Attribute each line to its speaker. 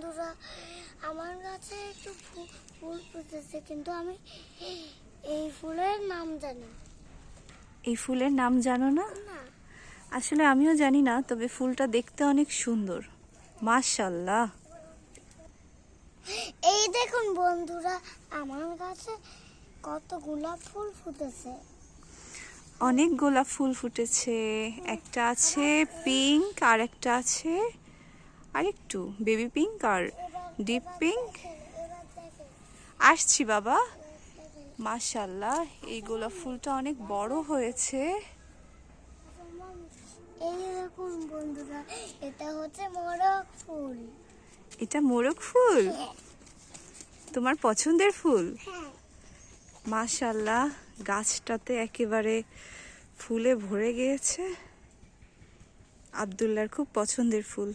Speaker 1: বন্ধুরা আমার কাছে একটু ফুল ফুটেছে কিন্তু আমি এই ফুলের নাম জানি
Speaker 2: এই ফুলের নাম জানো না?
Speaker 1: না।
Speaker 2: আসলে আমিও জানি না তবে ফুলটা দেখতে অনেক সুন্দর। মাশাল্লাহ
Speaker 1: এই দেখুন বন্ধুরা আমার কাছে কত গোলাপ ফুল ফুটেছে।
Speaker 2: অনেক গোলাপ ফুল ফুটেছে। একটা আছে পিঙ্ক আর একটা আছে আরেকটু বেবি পিঙ্ক আর ডিপ পিঙ্ক আসছি বাবা। মাশাল্লাহ এই গোলাপ ফুলটা অনেক বড় হয়েছে।
Speaker 1: বন্ধুরা এটা হচ্ছে মোরগ ফুল।
Speaker 2: এটা মোরগ ফুল? তোমার পছন্দের ফুল?
Speaker 1: হ্যাঁ।
Speaker 2: মাশাল্লাহ গাছটাতে একেবারে ফুলে ভরে গিয়েছে। আবদুল্লার খুব পছন্দের ফুল।